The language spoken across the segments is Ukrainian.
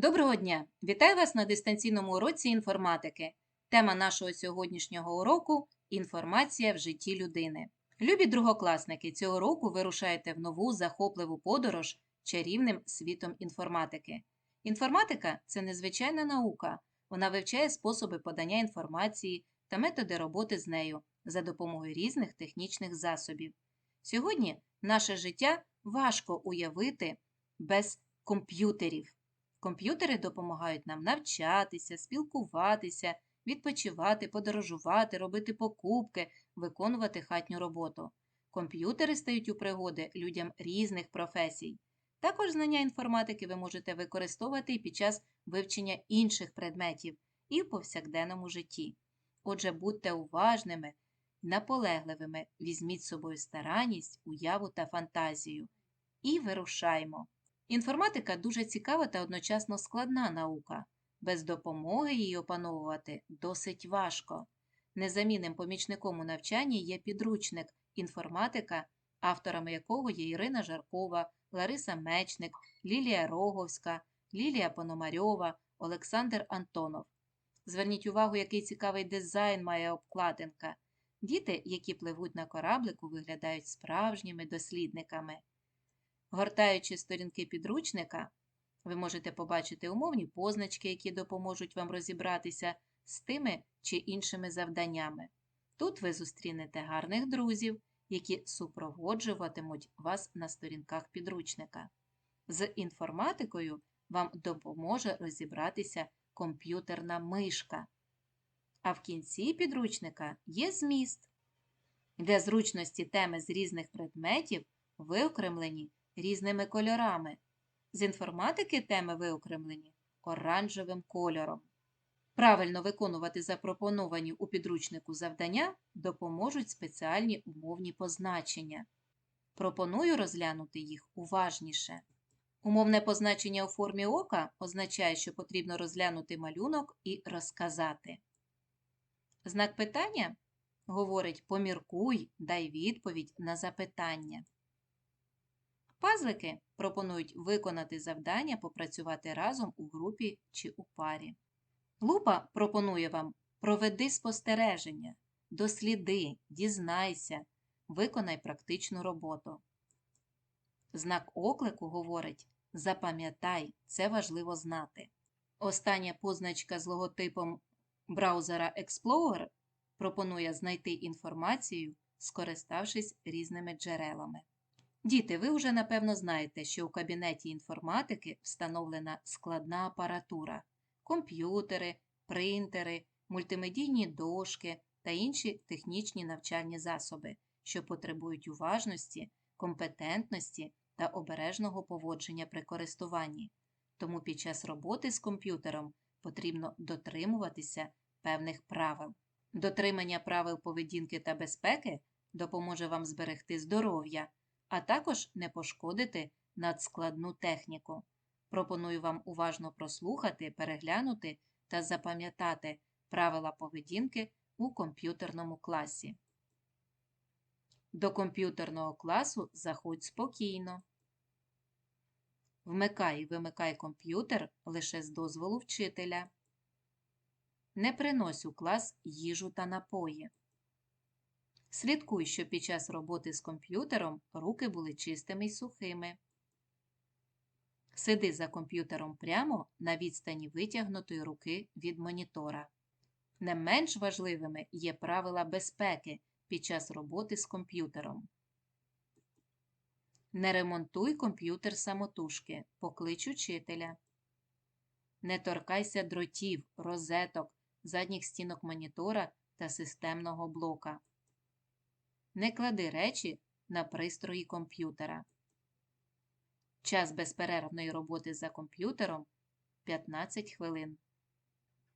Доброго дня! Вітаю вас на дистанційному уроці інформатики. Тема нашого сьогоднішнього уроку інформація в житті людини. Любі другокласники, цього року вирушаєте в нову захопливу подорож чарівним світом інформатики. Інформатика це незвичайна наука. Вона вивчає способи подання інформації та методи роботи з нею за допомогою різних технічних засобів. Сьогодні наше життя важко уявити без комп'ютерів. Комп'ютери допомагають нам навчатися, спілкуватися, відпочивати, подорожувати, робити покупки, виконувати хатню роботу. Комп'ютери стають у пригоди людям різних професій. Також знання інформатики ви можете використовувати і під час вивчення інших предметів і в повсякденному житті. Отже, будьте уважними, наполегливими, візьміть з собою старанність, уяву та фантазію. І вирушаймо! Інформатика дуже цікава та одночасно складна наука. Без допомоги її опановувати досить важко. Незамінним помічником у навчанні є підручник інформатика, авторами якого є Ірина Жаркова, Лариса Мечник, Лілія Роговська, Лілія Пономарьова, Олександр Антонов. Зверніть увагу, який цікавий дизайн має обкладинка. Діти, які пливуть на кораблику, виглядають справжніми дослідниками. Гортаючи сторінки підручника, ви можете побачити умовні позначки, які допоможуть вам розібратися з тими чи іншими завданнями. Тут ви зустрінете гарних друзів, які супроводжуватимуть вас на сторінках підручника. З інформатикою вам допоможе розібратися комп'ютерна мишка. А в кінці підручника є зміст, де зручності теми з різних предметів виокремлені різними кольорами. З інформатики теми виокремлені оранжевим кольором. Правильно виконувати запропоновані у підручнику завдання допоможуть спеціальні умовні позначення. Пропоную розглянути їх уважніше. Умовне позначення у формі ока означає, що потрібно розглянути малюнок і розказати. Знак питання говорить поміркуй, дай відповідь на запитання. Пазлики пропонують виконати завдання, попрацювати разом у групі чи у парі. Лупа пропонує вам проведи спостереження, досліди, дізнайся, виконай практичну роботу. Знак оклику говорить Запам'ятай, це важливо знати. Остання позначка з логотипом браузера Explorer пропонує знайти інформацію, скориставшись різними джерелами. Діти, ви вже напевно знаєте, що у кабінеті інформатики встановлена складна апаратура, комп'ютери, принтери, мультимедійні дошки та інші технічні навчальні засоби, що потребують уважності, компетентності та обережного поводження при користуванні. Тому під час роботи з комп'ютером потрібно дотримуватися певних правил. Дотримання правил поведінки та безпеки допоможе вам зберегти здоров'я а також не пошкодити надскладну техніку. Пропоную вам уважно прослухати, переглянути та запам'ятати правила поведінки у комп'ютерному класі. До комп'ютерного класу заходь спокійно. Вмикай і вимикай комп'ютер лише з дозволу вчителя. Не принось у клас їжу та напої. Слідкуй, щоб під час роботи з комп'ютером руки були чистими й сухими. Сиди за комп'ютером прямо на відстані витягнутої руки від монітора. Не менш важливими є правила безпеки під час роботи з комп'ютером. Не ремонтуй комп'ютер самотужки, поклич учителя. Не торкайся дротів, розеток, задніх стінок монітора та системного блока. Не клади речі на пристрої комп'ютера. Час безперервної роботи за комп'ютером 15 хвилин.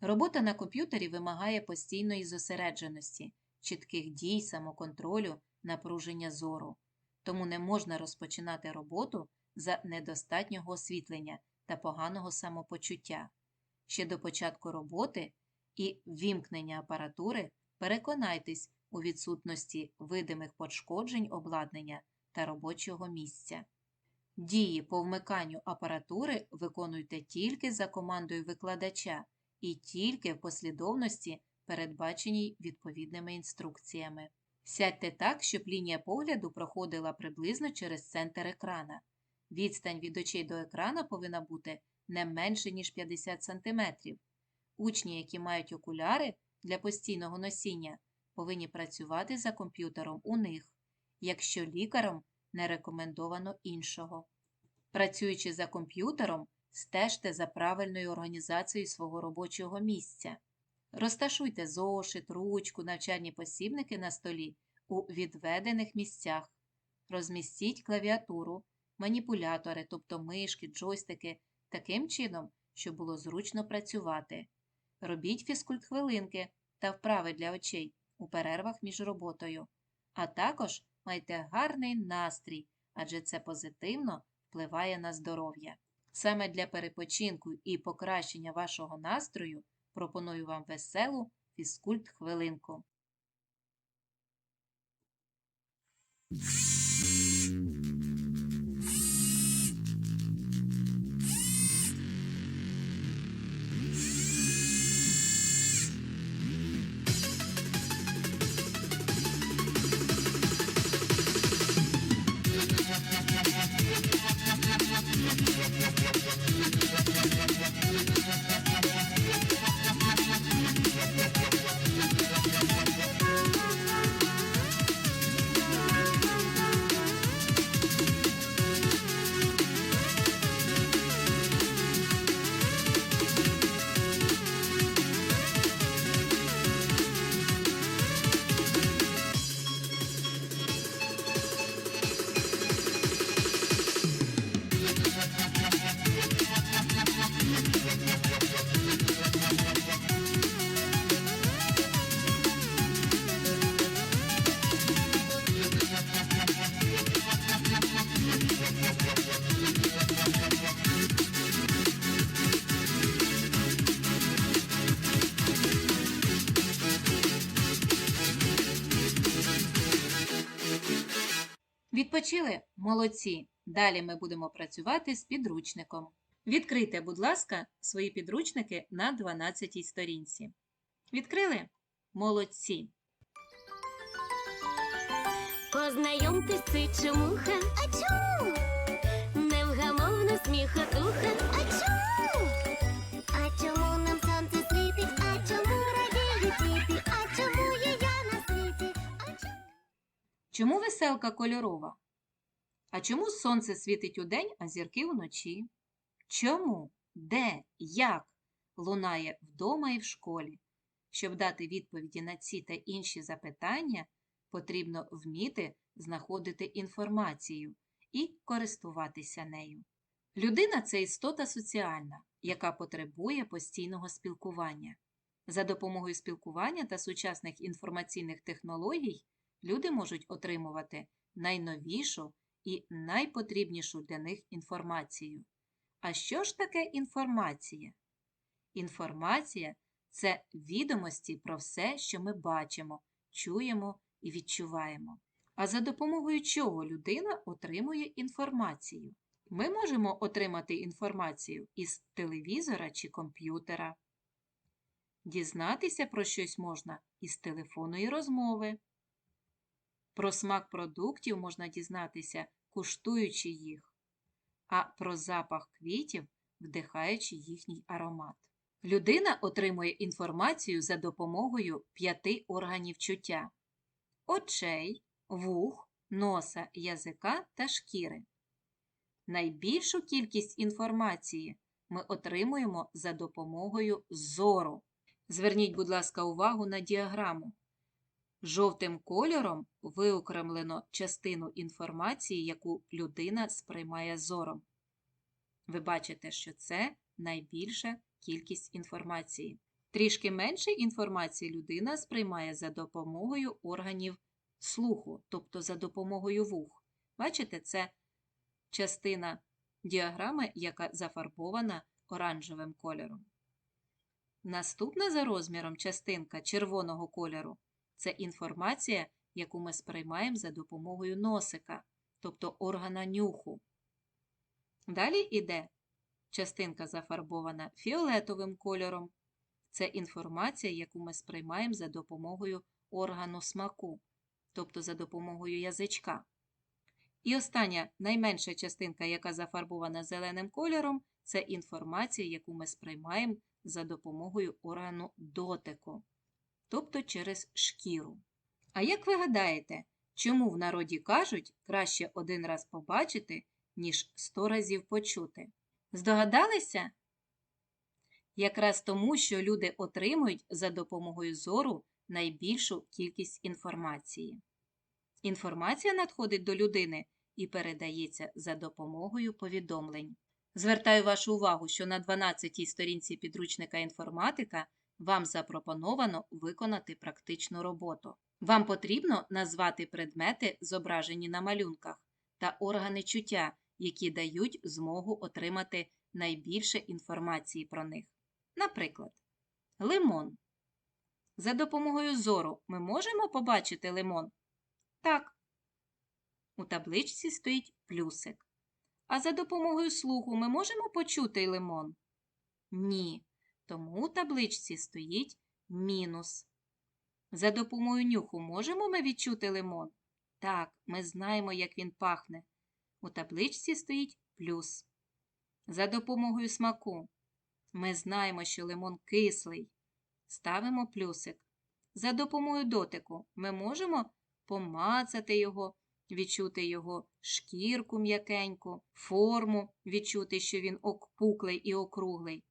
Робота на комп'ютері вимагає постійної зосередженості, чітких дій, самоконтролю, напруження зору. Тому не можна розпочинати роботу за недостатнього освітлення та поганого самопочуття. Ще до початку роботи і вімкнення апаратури переконайтесь, у відсутності видимих пошкоджень обладнання та робочого місця. Дії по вмиканню апаратури виконуйте тільки за командою викладача і тільки в послідовності, передбаченій відповідними інструкціями. Сядьте так, щоб лінія погляду проходила приблизно через центр екрана. Відстань від очей до екрана повинна бути не менше, ніж 50 см. Учні, які мають окуляри для постійного носіння, повинні працювати за комп'ютером у них, якщо лікаром не рекомендовано іншого. Працюючи за комп'ютером, стежте за правильною організацією свого робочого місця. Розташуйте зошит, ручку, навчальні посібники на столі у відведених місцях. Розмістіть клавіатуру, маніпулятори, тобто мишки, джойстики, таким чином, щоб було зручно працювати. Робіть фізкульт-хвилинки та вправи для очей у перервах між роботою. А також майте гарний настрій, адже це позитивно впливає на здоров'я. Саме для перепочинку і покращення вашого настрою пропоную вам веселу фізкульт-хвилинку. Відпочили? Молодці! Далі ми будемо працювати з підручником. Відкрийте, будь ласка, свої підручники на 12 сторінці. Відкрили? Молодці! Познайомтесь, це чомуха. А чому? Невгамовна сміхотуха. А чому? А чому нам сонце світить? А чому радіють діти? А чому є я на світі? А чому? Чому веселка кольорова? А чому сонце світить удень, а зірки вночі? Чому, де, як лунає вдома і в школі? Щоб дати відповіді на ці та інші запитання, потрібно вміти знаходити інформацію і користуватися нею. Людина це істота соціальна, яка потребує постійного спілкування. За допомогою спілкування та сучасних інформаційних технологій люди можуть отримувати найновішу і найпотрібнішу для них інформацію. А що ж таке інформація? Інформація це відомості про все, що ми бачимо, чуємо і відчуваємо. А за допомогою чого людина отримує інформацію? Ми можемо отримати інформацію із телевізора чи комп'ютера. Дізнатися про щось можна із телефонної розмови. Про смак продуктів можна дізнатися, куштуючи їх, а про запах квітів, вдихаючи їхній аромат. Людина отримує інформацію за допомогою п'яти органів чуття очей, вух, носа, язика та шкіри. Найбільшу кількість інформації ми отримуємо за допомогою зору. Зверніть, будь ласка, увагу на діаграму. Жовтим кольором виокремлено частину інформації, яку людина сприймає зором. Ви бачите, що це найбільша кількість інформації. Трішки менше інформації людина сприймає за допомогою органів слуху, тобто за допомогою вух. Бачите, це частина діаграми, яка зафарбована оранжевим кольором. Наступна за розміром частинка червоного кольору це інформація, яку ми сприймаємо за допомогою носика, тобто органа нюху. Далі іде частинка зафарбована фіолетовим кольором. Це інформація, яку ми сприймаємо за допомогою органу смаку, тобто за допомогою язичка. І остання найменша частинка, яка зафарбована зеленим кольором, це інформація, яку ми сприймаємо за допомогою органу дотику, тобто через шкіру. А як ви гадаєте, чому в народі кажуть краще один раз побачити, ніж сто разів почути? Здогадалися? Якраз тому, що люди отримують за допомогою зору найбільшу кількість інформації. Інформація надходить до людини і передається за допомогою повідомлень. Звертаю вашу увагу, що на 12-й сторінці підручника інформатика вам запропоновано виконати практичну роботу. Вам потрібно назвати предмети, зображені на малюнках, та органи чуття, які дають змогу отримати найбільше інформації про них. Наприклад, лимон. За допомогою зору ми можемо побачити лимон? Так. У табличці стоїть плюсик. А за допомогою слуху ми можемо почути лимон? Ні. Тому у табличці стоїть мінус. За допомогою нюху можемо ми відчути лимон? Так, ми знаємо, як він пахне. У табличці стоїть плюс. За допомогою смаку ми знаємо, що лимон кислий. Ставимо плюсик. За допомогою дотику ми можемо помацати його, відчути його шкірку м'якеньку, форму, відчути, що він окпуклий і округлий.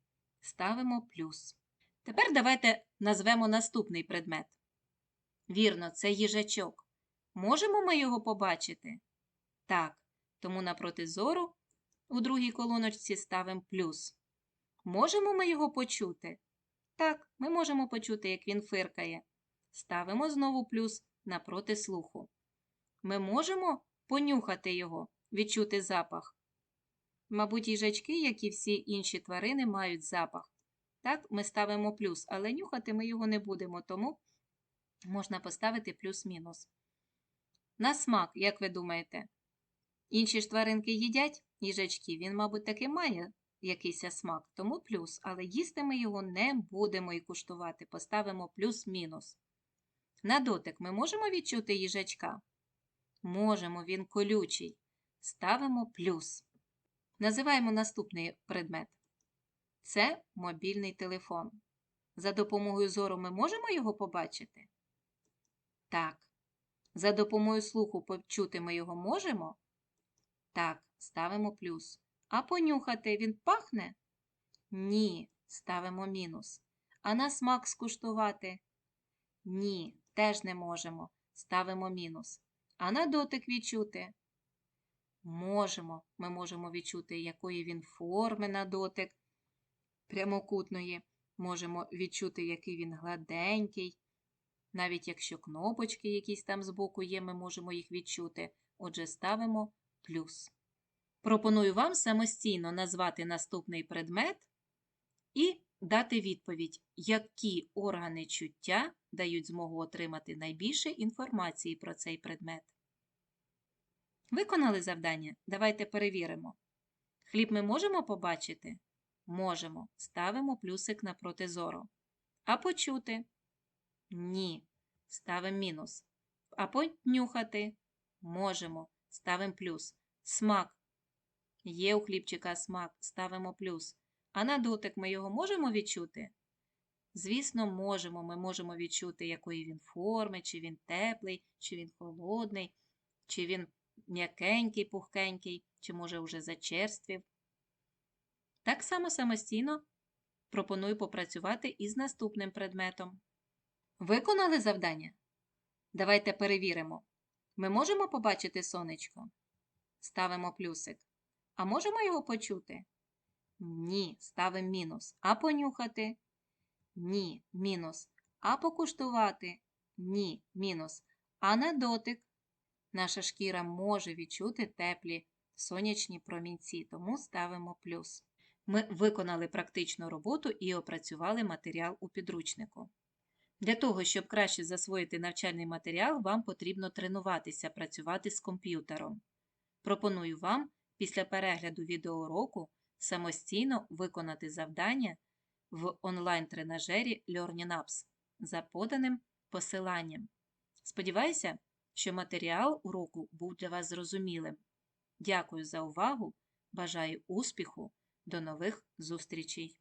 Ставимо плюс. Тепер давайте назвемо наступний предмет. Вірно, це їжачок. Можемо ми його побачити? Так, тому напроти зору у другій колоночці ставимо плюс. Можемо ми його почути? Так, ми можемо почути, як він фиркає. Ставимо знову плюс напроти слуху. Ми можемо понюхати його, відчути запах. Мабуть, їжачки, як і всі інші тварини, мають запах. Так, ми ставимо плюс, але нюхати ми його не будемо, тому можна поставити плюс-мінус. На смак, як ви думаєте? Інші ж тваринки їдять їжачки, він, мабуть, таки має якийсь смак, тому плюс, але їсти ми його не будемо і куштувати, поставимо плюс-мінус. На дотик ми можемо відчути їжачка? Можемо, він колючий. Ставимо плюс. Називаємо наступний предмет. Це мобільний телефон. За допомогою зору ми можемо його побачити? Так. За допомогою слуху почути ми його можемо? Так, ставимо плюс. А понюхати він пахне? Ні, ставимо мінус. А на смак скуштувати? Ні, теж не можемо. Ставимо мінус. А на дотик відчути? Можемо. Ми можемо відчути, якої він форми на дотик прямокутної. Можемо відчути, який він гладенький. Навіть якщо кнопочки якісь там збоку є, ми можемо їх відчути. Отже, ставимо плюс. Пропоную вам самостійно назвати наступний предмет і дати відповідь, які органи чуття дають змогу отримати найбільше інформації про цей предмет. Виконали завдання? Давайте перевіримо. Хліб ми можемо побачити? Можемо. Ставимо плюсик напроти зору. А почути? Ні. Ставимо мінус. А понюхати? Можемо. Ставимо плюс. Смак. Є у хлібчика смак. Ставимо плюс. А на дотик ми його можемо відчути? Звісно, можемо. Ми можемо відчути, якої він форми, чи він теплий, чи він холодний, чи він м'якенький, пухкенький, чи може вже зачерствів. Так само самостійно пропоную попрацювати із наступним предметом. Виконали завдання? Давайте перевіримо. Ми можемо побачити сонечко? Ставимо плюсик. А можемо його почути? Ні, ставимо мінус. А понюхати? Ні, мінус. А покуштувати? Ні, мінус. А на дотик? Наша шкіра може відчути теплі сонячні промінці, тому ставимо плюс. Ми виконали практичну роботу і опрацювали матеріал у підручнику. Для того, щоб краще засвоїти навчальний матеріал, вам потрібно тренуватися працювати з комп'ютером. Пропоную вам після перегляду відеоуроку самостійно виконати завдання в онлайн-тренажері Learning Apps за поданим посиланням. Сподіваюся, що матеріал уроку був для вас зрозумілим. Дякую за увагу. Бажаю успіху. До нових зустрічей!